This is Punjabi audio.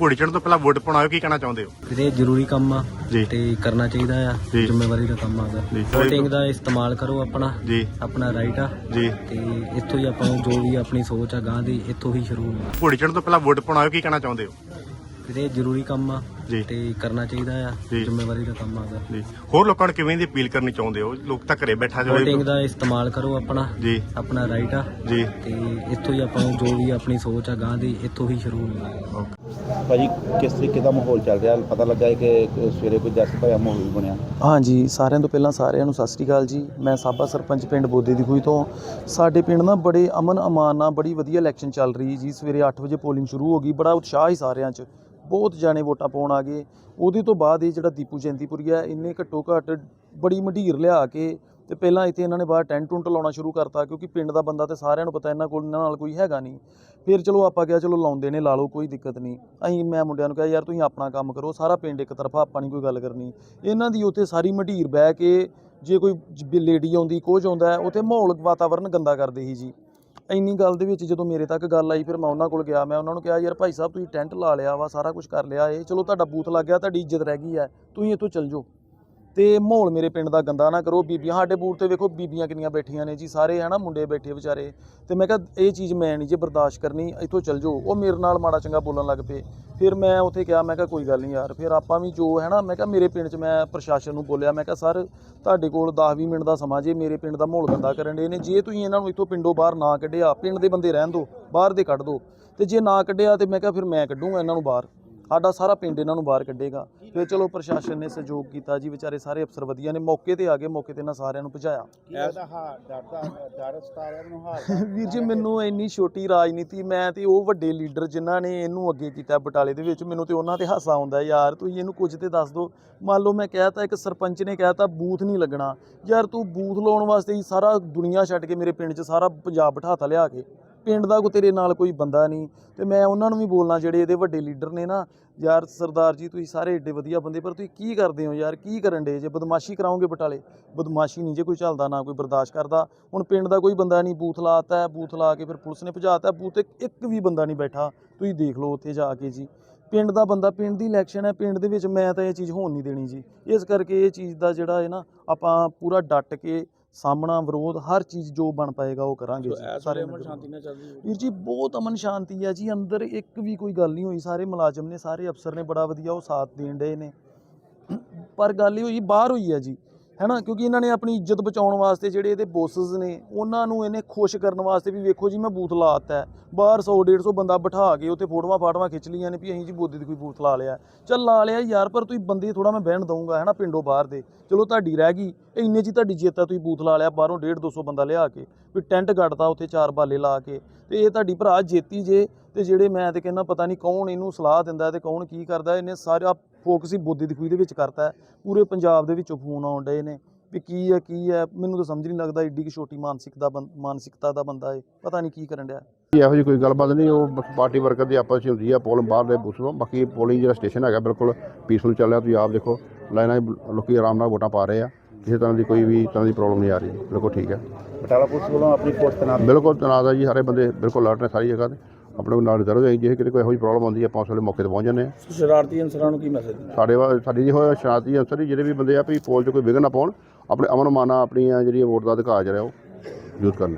ਘੋੜੀ ਚੜ੍ਹਨ ਤੋਂ ਪਹਿਲਾਂ ਵੋਟ ਪਾਉਣਾ ਕੀ ਕਹਿਣਾ ਚਾਹੁੰਦੇ ਹੋ? ਵੀਰੇ ਜ਼ਰੂਰੀ ਕੰਮ ਆ ਜੀ। ਤੇ ਕਰਨਾ ਚਾਹੀਦਾ ਆ ਜੀ। ਜ਼ਿੰਮੇਵਾਰੀ ਦਾ ਕੰਮ ਆਦਾ ਜੀ। VOTING ਦਾ ਇਸਤੇਮਾਲ ਕਰੋ ਆਪਣਾ ਜੀ। ਆਪਣਾ ਰਾਈਟ ਆ। ਜੀ। ਤੇ ਇੱਥੋਂ ਹੀ ਆਪਾਂ ਨੂੰ ਜੋ ਵੀ ਆਪਣੀ ਸੋਚ ਆ ਗਾਂ ਦੀ ਇੱਥੋਂ ਹੀ ਸ਼ੁਰੂ ਹੋਣਾ। ਘੋੜੀ ਚੜ੍ਹਨ ਤੋਂ ਪਹਿਲਾਂ ਵੋਟ ਪਾਉਣਾ ਕੀ ਕਹਿਣਾ ਚਾਹੁੰਦੇ ਹੋ? ਵੀਰੇ ਜ਼ਰੂਰੀ ਕੰਮ ਆ। ਜੀ। ਤੇ ਕਰਨਾ ਚਾਹੀਦਾ ਆ ਜੀ। ਜ਼ਿੰਮੇਵਾਰੀ ਦਾ ਕੰਮ ਆਦਾ। ਜੀ। ਹੋਰ ਲੋਕਾਂ ਨੂੰ ਕਿਵੇਂ ਦੀ ਅਪੀਲ ਕਰਨੀ ਚਾਹੁੰਦੇ ਹੋ? ਲੋਕ ਤਾਂ ਘਰੇ ਬੈਠਾ ਜਾਵੇ ਦਾ ਇਸਤੇਮਾਲ ਕਰੋ ਆਪਣਾ ਜੀ। ਆਪਣਾ ਰਾਈਟ ਆ। ਜੀ। ਤੇ ਇੱਥੋਂ ਹੀ ਆਪਾਂ ਨੂੰ ਜੋ ਵੀ ਆਪਣੀ ਸੋਚ ਆ ਗਾਂ ਦੀ ਇੱਥੋਂ ਹੀ ਸ਼ੁਰੂ ਹੋਣਾ। ਭਾਜੀ ਕਿਸ ਤਰੀਕੇ ਦਾ ਮਾਹੌਲ ਚੱਲ ਰਿਹਾ? ਪਤਾ ਲੱਗਾ ਹੈ ਕਿ ਸਵੇਰੇ ਕੋਈ ਦਸ ਭਰਿਆ ਮਾਹੌਲ ਵੀ ਬਣਿਆ। ਹਾਂਜੀ ਸਾਰਿਆਂ ਤੋਂ ਪਹਿਲਾਂ ਸਾਰਿਆਂ ਨੂੰ ਸਤਿ ਸ੍ਰੀ ਅਕਾਲ ਜੀ। ਮੈਂ ਸਾਬਾ ਸਰਪੰਚ ਪਿੰਡ ਬੋਦੇ ਦੀ ਖੂਹੀ ਤੋਂ। ਸਾਡੇ ਪਿੰਡ ਨਾ ਬੜੇ ਅਮਨ ਅਮਾਨ ਨਾਲ ਬੜੀ ਵਧੀਆ ਇਲੈਕਸ਼ਨ ਚੱਲ ਰਹੀ ਜੀ। ਸਵੇਰੇ 8 ਵਜੇ ਪੋਲਿੰਗ ਸ਼ੁਰੂ ਹੋ ਗਈ। ਬੜਾ ਉਤਸ਼ਾਹ ਹੀ ਸਾਰਿਆਂ 'ਚ। ਬਹੁਤ ਜਾਣੇ ਵੋਟਾਂ ਪਾਉਣ ਆ ਗਏ। ਉਹਦੇ ਤੋਂ ਬਾਅਦ ਇਹ ਜਿਹੜਾ ਦੀਪੂ ਜੈਂਤੀਪੁਰੀ ਆ, ਇਹਨੇ ਘੱਟੋ ਘੱਟ ਬੜੀ ਮੰਡੀਰ ਲਿਆ ਕੇ ਤੇ ਪਹਿਲਾਂ ਇੱਥੇ ਇਹਨਾਂ ਨੇ ਬਾਹਰ ਟੈਂਟ ਟੁੰਟ ਲਾਉਣਾ ਸ਼ੁਰੂ ਕਰਤਾ ਕਿਉਂਕਿ ਪਿੰਡ ਦਾ ਬੰਦਾ ਤੇ ਸਾਰਿਆਂ ਨੂੰ ਪਤਾ, ਇਹਨਾਂ ਕੋਲ, ਇਹਨਾਂ ਨਾਲ ਕੋਈ ਹੈਗਾ ਨਹੀਂ। ਫਿਰ ਚਲੋ ਆਪਾਂ ਕਿਹਾ, ਚਲੋ ਲਾਉਂਦੇ ਨੇ, ਲਾ ਲਓ, ਕੋਈ ਦਿੱਕਤ ਨਹੀਂ। ਅਸੀਂ, ਮੈਂ ਮੁੰਡਿਆਂ ਨੂੰ ਕਿਹਾ, ਯਾਰ ਤੁਸੀਂ ਆਪਣਾ ਕੰਮ ਕਰੋ, ਸਾਰਾ ਪਿੰਡ ਇੱਕ ਤਰਫਾ, ਆਪਾਂ ਨਹੀਂ ਕੋਈ ਗੱਲ ਕਰਨੀ। ਇਹਨਾਂ ਦੀ ਉੱਥੇ ਸਾਰੀ ਮੰਡੀਰ ਬਹਿ ਕੇ ਜੇ ਕੋਈ ਲੇਡੀ ਆਉਂਦੀ, ਕੁਝ ਆਉਂਦਾ, ਉੱਥੇ ਮਾਹੌਲ, ਵਾਤਾਵਰਨ ਗੰਦਾ ਕਰਦੇ ਸੀ ਜੀ। ਇੰਨੀ ਗੱਲ ਦੇ ਵਿੱਚ ਜਦੋਂ ਮੇਰੇ ਤੱਕ ਗੱਲ ਆਈ, ਫਿਰ ਮੈਂ ਉਹਨਾਂ ਕੋਲ ਗਿਆ, ਮੈਂ ਉਹਨਾਂ ਨੂੰ ਕਿਹਾ, ਯਾਰ ਭਾਈ ਸਾਹਿਬ, ਤੁਸੀਂ ਟੈਂਟ ਲਾ ਲਿਆ ਵਾ, ਸਾਰਾ ਕੁਝ ਕਰ ਲਿਆ ਏ ਚਲੋ ਤੁਹਾਡਾ ਬੂਥ ਲੱਗ ਗਿਆ, ਤੁਹਾਡੀ ਇੱਜ਼ਤ ਰਹਿ ਗਈ ਹੈ, ਤੁਸੀਂ ਇੱਥੋਂ ਚੱਲ ਜਾਓ। ਤੇ ਮਾਹੌਲ ਮੇਰੇ ਪਿੰਡ ਦਾ ਗੰਦਾ ਨਾ ਕਰੋ। ਬੀਬੀਆਂ ਸਾਡੇ ਬੂਥ ਤੇ ਵੇਖੋ, ਬੀਬੀਆਂ ਕਿੰਨੀਆਂ ਬੈਠੀਆਂ ਨੇ ਜੀ, ਸਾਰੇ ਹਨਾ ਮੁੰਡੇ ਬੈਠੇ ਵਿਚਾਰੇ। ਤੇ ਮੈਂ ਕਿਹਾ, ਇਹ ਚੀਜ਼ ਮੈਂ ਨਹੀਂ ਜੇ ਬਰਦਾਸ਼ਤ ਕਰਨੀ, ਇੱਥੋਂ ਚੱਲ ਜਾਓ। ਉਹ ਮੇਰੇ ਨਾਲ ਮਾੜਾ ਚੰਗਾ ਬੋਲਣ ਲੱਗ ਪਏ। ਫਿਰ ਮੈਂ ਉੱਥੇ ਕਿਹਾ, ਮੈਂ ਕਿਹਾ, ਕੋਈ ਗੱਲ ਨਹੀਂ ਯਾਰ। ਫਿਰ ਆਪਾਂ ਵੀ ਜੋ ਹੈ ਨਾ ਮੈਂ ਕਿਹਾ, ਮੇਰੇ ਪਿੰਡ 'ਚ ਮੈਂ ਪ੍ਰਸ਼ਾਸਨ ਨੂੰ ਬੋਲਿਆ, ਮੈਂ ਕਿਹਾ, ਸਰ, ਤੁਹਾਡੇ ਕੋਲ 10-20 ਮਿੰਟ ਦਾ ਸਮਾਂ ਜੇ ਮੇਰੇ ਪਿੰਡ ਦਾ ਮਾਹੌਲ ਗੰਦਾ ਕਰਨ ਦੇ ਨੇ, ਜੇ ਤੁਸੀਂ ਇਹਨਾਂ ਨੂੰ ਇੱਥੋਂ ਪਿੰਡੋਂ ਬਾਹਰ ਨਾ ਕੱਢਿਆ, ਪਿੰਡ ਦੇ ਬੰਦੇ ਰਹਿਣ ਦਿਓ ਬਾਹਰ ਦੇ ਕੱਢ ਦਿਓ ਤੇ ਜੇ ਨਾ ਕੱਢਿਆ ਤੇ ਮੈਂ ਕਿਹਾ, ਫਿਰ ਮੈਂ ਕੱਢੂੰਗਾ ਇਹਨਾਂ ਨੂੰ ਬਾਹਰ। ਸਾਡਾ ਸਾਰਾ ਪਿੰਡ ਇਹਨਾਂ ਨੂੰ ਬਾਹਰ ਕੱਢੇਗਾ। ਫਿਰ ਚਲੋ ਪ੍ਰਸ਼ਾਸਨ ਨੇ ਸਹਿਯੋਗ ਕੀਤਾ ਜੀ ਵਿਚਾਰੇ ਸਾਰੇ ਅਫਸਰ ਵਧੀਆ ਨੇ। ਮੌਕੇ ਤੇ ਆ ਗਏ ਮੌਕੇ ਤੇ ਇਹਨਾਂ ਸਾਰਿਆਂ ਨੂੰ ਭਜਾਇਆ। ਵੀਰ ਜੀ ਮੈਨੂੰ ਇੰਨੀ ਛੋਟੀ ਰਾਜਨੀਤੀ ਮੈਂ ਤੇ ਉਹ ਵੱਡੇ ਲੀਡਰ ਜਿਨ੍ਹਾਂ ਨੇ ਇਹਨੂੰ ਅੱਗੇ ਕੀਤਾ ਬਟਾਲੇ ਦੇ ਵਿੱਚ ਮੈਨੂੰ ਤੇ ਉਹਨਾਂ ਤੇ ਹਾਸਾ ਆਉਂਦਾ ਯਾਰ ਤੁਸੀਂ ਇਹਨੂੰ ਕੁਝ ਤੇ ਦੱਸ ਦਿਓ। ਮੰਨ ਲਓ ਮੈਂ ਕਹਿਤਾ ਇੱਕ ਸਰਪੰਚ ਨੇ ਕਹਿਤਾ ਬੂਥ ਨਹੀਂ ਲੱਗਣਾ। ਯਾਰ ਤੂੰ ਬੂਥ ਲਾਉਣ ਵਾਸਤੇ ਹੀ ਸਾਰਾ ਦੁਨੀਆ ਛੱਡ ਕੇ ਮੇਰੇ ਪਿੰਡ 'ਚ ਸਾਰਾ ਪੰਜਾਬ ਬਿਠਾਤਾ ਲਿਆ ਕੇ। ਪਿੰਡ ਦਾ ਕੋ ਤੇਰੇ ਨਾਲ ਕੋਈ ਬੰਦਾ ਨਹੀਂ। ਤੇ ਮੈਂ ਉਹਨਾਂ ਨੂੰ ਵੀ ਬੋਲਣਾ, ਜਿਹੜੇ ਇਹਦੇ ਵੱਡੇ ਲੀਡਰ ਨੇ ਨਾ, ਯਾਰ ਸਰਦਾਰ ਜੀ, ਤੁਸੀਂ ਸਾਰੇ ਏਡੇ ਵਧੀਆ ਬੰਦੇ, ਪਰ ਤੁਸੀਂ ਕੀ ਕਰਦੇ ਹੋ ਯਾਰ? ਕੀ ਕਰਨ ਦੇ ਜੇ ਬਦਮਾਸ਼ੀ ਕਰਾਓਗੇ ਬਟਾਲੇ, ਬਦਮਾਸ਼ੀ ਨਹੀਂ ਜੇ ਕੋਈ ਚੱਲਦਾ, ਨਾ ਕੋਈ ਬਰਦਾਸ਼ਤ ਕਰਦਾ। ਹੁਣ ਪਿੰਡ ਦਾ ਕੋਈ ਬੰਦਾ ਨਹੀਂ, ਬੂਥ ਲਾਤਾ ਹੈ ਬੂਥ ਲਾ ਕੇ ਫਿਰ ਪੁਲਿਸ ਨੇ ਭਜਾਤਾ, ਬੂਥ ਤੇ ਇੱਕ ਵੀ ਬੰਦਾ ਨਹੀਂ ਬੈਠਾ। ਤੁਸੀਂ ਦੇਖ ਲਓ ਉੱਥੇ ਜਾ ਕੇ ਜੀ। ਪਿੰਡ ਦਾ ਬੰਦਾ, ਪਿੰਡ ਦੀ ਇਲੈਕਸ਼ਨ ਹੈ, ਪਿੰਡ ਦੇ ਵਿੱਚ ਮੈਂ ਤਾਂ ਇਹ ਚੀਜ਼ ਹੋਣ ਨਹੀਂ ਦੇਣੀ ਜੀ। ਇਸ ਕਰਕੇ ਇਹ ਚੀਜ਼ ਦਾ ਜਿਹੜਾ ਹੈ ਨਾ, ਆਪਾਂ ਪੂਰਾ ਡਟ ਕੇ ਸਾਹਮਣਾ ਵਿਰੋਧ ਹਰ ਚੀਜ਼ ਜੋ ਬਣ ਪਾਏਗਾ ਉਹ ਕਰਾਂਗੇ ਜੀ ਸਾਰੇ ਅਮਨ ਸ਼ਾਂਤੀ ਨਾਲ ਚੱਲਦੀ ਵੀਰ ਜੀ ਬਹੁਤ ਅਮਨ ਸ਼ਾਂਤੀ ਹੈ ਜੀ ਅੰਦਰ ਇੱਕ ਵੀ ਕੋਈ ਗੱਲ ਨਹੀਂ ਹੋਈ ਸਾਰੇ ਮੁਲਾਜ਼ਮ ਨੇ ਸਾਰੇ ਅਫਸਰ ਨੇ ਬੜਾ ਵਧੀਆ ਉਹ ਸਾਥ ਦੇਣ ਡਏ ਨੇ। ਪਰ ਗੱਲ ਇਹ ਹੋਈ ਬਾਹਰ ਹੋਈ ਹੈ ਜੀ। ਹੈਨਾ? ਕਿਉਂਕਿ ਇਹਨਾਂ ਨੇ ਆਪਣੀ ਇੱਜ਼ਤ ਬਚਾਉਣ ਵਾਸਤੇ ਜਿਹੜੇ ਇਹਦੇ ਬੋਸਸ ਨੇ, ਉਹਨਾਂ ਨੂੰ ਇਹਨੇ ਖੁਸ਼ ਕਰਨ ਵਾਸਤੇ ਵੀ ਵੇਖੋ ਜੀ ਮੈਂ ਬੂਥ ਲਾਤਾ ਹੈ। ਬਾਹਰ 100 150 ਬੰਦਾ ਬਿਠਾ ਕੇ ਉੱਥੇ ਫੋਟੋਆਂ ਫਾਟਵਾਂ ਖਿੱਚ ਲਈਆਂ ਨੇ ਵੀ ਅਸੀਂ ਜੀ ਬੋਦੀ ਦੀ ਕੋਈ ਬੂਥ ਲਾ ਲਿਆ। ਚੱਲ ਲਾ ਲਿਆ ਯਾਰ, ਪਰ ਤੁਸੀਂ ਬੰਦੇ ਥੋੜਾ ਮੈਂ ਬਹਿਣ ਦਊਂਗਾ, ਹੈਨਾ, ਪਿੰਡੋਂ ਬਾਹਰ ਦੇ। ਚਲੋ ਤੁਹਾਡੀ ਰਹਿ ਗਈ, ਇੰਨੇ ਜੀ ਤੁਹਾਡੀ ਜਿੱਤ ਆ ਤੁਸੀਂ ਬੂਥ ਲਾ ਲਿਆ, ਬਾਹਰੋਂ 1.5 200 ਬੰਦਾ ਲਿਆ ਕੇ, ਵੀ ਟੈਂਟ ਗੱਡਦਾ ਉੱਥੇ ਚਾਰ ਬਾਲੇ ਲਾ ਕੇ। ਤੇ ਇਹ ਤੁਹਾਡੀ ਭਰਾ ਜੇਤੀ ਜੇ ਤੇ ਜਿਹੜੇ ਮੈਂ ਤੇ ਕਹਿੰਦਾ ਪਤਾ ਨਹੀਂ ਕੌਣ ਇਹਨੂੰ ਸਲਾਹ ਦਿੰਦਾ ਤੇ ਕੌਣ ਕੀ ਕਰਦਾ, ਇਹਨੇ ਸਾਰਾ ਫੋਕਸ ਹੀ ਬੋਦੀ ਦੀ ਖੂਈ ਦੇ ਵਿੱਚ ਕਰਤਾ ਪੂਰੇ ਪੰਜਾਬ ਦੇ ਵਿੱਚੋਂ ਫੋਨ ਆਉਣ ਡਏ ਨੇ ਵੀ ਕੀ ਹੈ ਕੀ ਹੈ, ਮੈਨੂੰ ਤਾਂ ਸਮਝ ਨਹੀਂ ਲੱਗਦਾ ਏਡੀ ਕਿ ਛੋਟੀ ਮਾਨਸਿਕ ਦਾ ਬੰ- ਮਾਨਸਿਕਤਾ ਦਾ ਬੰਦਾ ਏ ਪਤਾ ਨਹੀਂ ਕੀ ਕਰਨ ਡਿਆ। ਇਹੋ ਜਿਹੀ ਕੋਈ ਗੱਲਬਾਤ ਨਹੀਂ ਉਹ ਪਾਰਟੀ ਵਰਕਰ ਦੀ ਆਪਸ ਵਿੱਚ ਹੁੰਦੀ ਆ, ਪੋਲ ਬਾਹਰ ਦੇ ਬੂਥ ਬਾਕੀ ਪੋਲਿੰਗ ਜਿਹੜਾ ਸਟੇਸ਼ਨ ਹੈਗਾ ਬਿਲਕੁਲ ਪੀਸਫੁਲ ਚੱਲ ਰਿਹਾ, ਤੁਸੀਂ ਆਪ ਦੇਖੋ, ਲਾਈਨਾਂ 'ਚ ਲੋਕੀ ਆਰਾਮ ਨਾਲ ਵੋਟਾਂ ਪਾ ਰਹੇ ਆ। ਕਿਸੇ ਤਰ੍ਹਾਂ ਦੀ ਕੋਈ ਵੀ ਤਰ੍ਹਾਂ ਦੀ ਪ੍ਰੋਬਲਮ ਨਹੀਂ ਆ ਰਹੀ। ਬਿਲਕੁਲ ਠੀਕ ਹੈ। ਬਟਾਲਾ ਪੁਲਿਸ ਵੱਲੋਂ ਆਪਣੀ ਫੋਰਸ ਤੈਨਾਤ ਬਿਲਕੁਲ ਤਨਾਜ਼ ਆ ਜੀ ਸਾਰੇ ਬੰਦੇ ਬਿਲਕੁਲ ਅਲਰਟ ਨੇ ਸਾਰੀ ਜਗ੍ਹਾ ਤੇ। ਆਪਣੇ ਕੋਲ ਨਾਲ ਰਿਜ਼ਰਵ ਹੈ ਜੇ ਕਿਤੇ ਕੋਈ ਇਹੋ ਜਿਹੀ ਪ੍ਰੋਬਲਮ ਆਉਂਦੀ ਹੈ ਆਪਾਂ ਉਸ ਵੇਲੇ ਮੌਕੇ ਤੇ ਪਹੁੰਚ ਜਾਂਦੇ ਹਾਂ। ਸ਼ਰਾਰਤੀ ਅਨਸਰਾਂ ਨੂੰ ਕੀ ਮੈਸੇਜ ਸਾਡੇ ਵਾ ਸਾਡੀ ਜੀ ਹੋਇਆ ਸ਼ਾਂਤੀ ਅਫਸਰ ਜਿਹੜੇ ਵੀ ਬੰਦੇ ਆ ਵੀ ਪੋਲ 'ਚ ਕੋਈ ਵਿਘਨ ਨਾ ਪਾਉਣ ਆਪਣੇ ਅਮਨ ਮਾਨਾ ਆਪਣੀਆਂ ਜਿਹੜੀਆਂ ਵੋਟ ਦਾ ਅਧਿਕਾਰ ਜਿਹੜਾ ਉਹ ਯੂਜ਼ ਕਰਨ।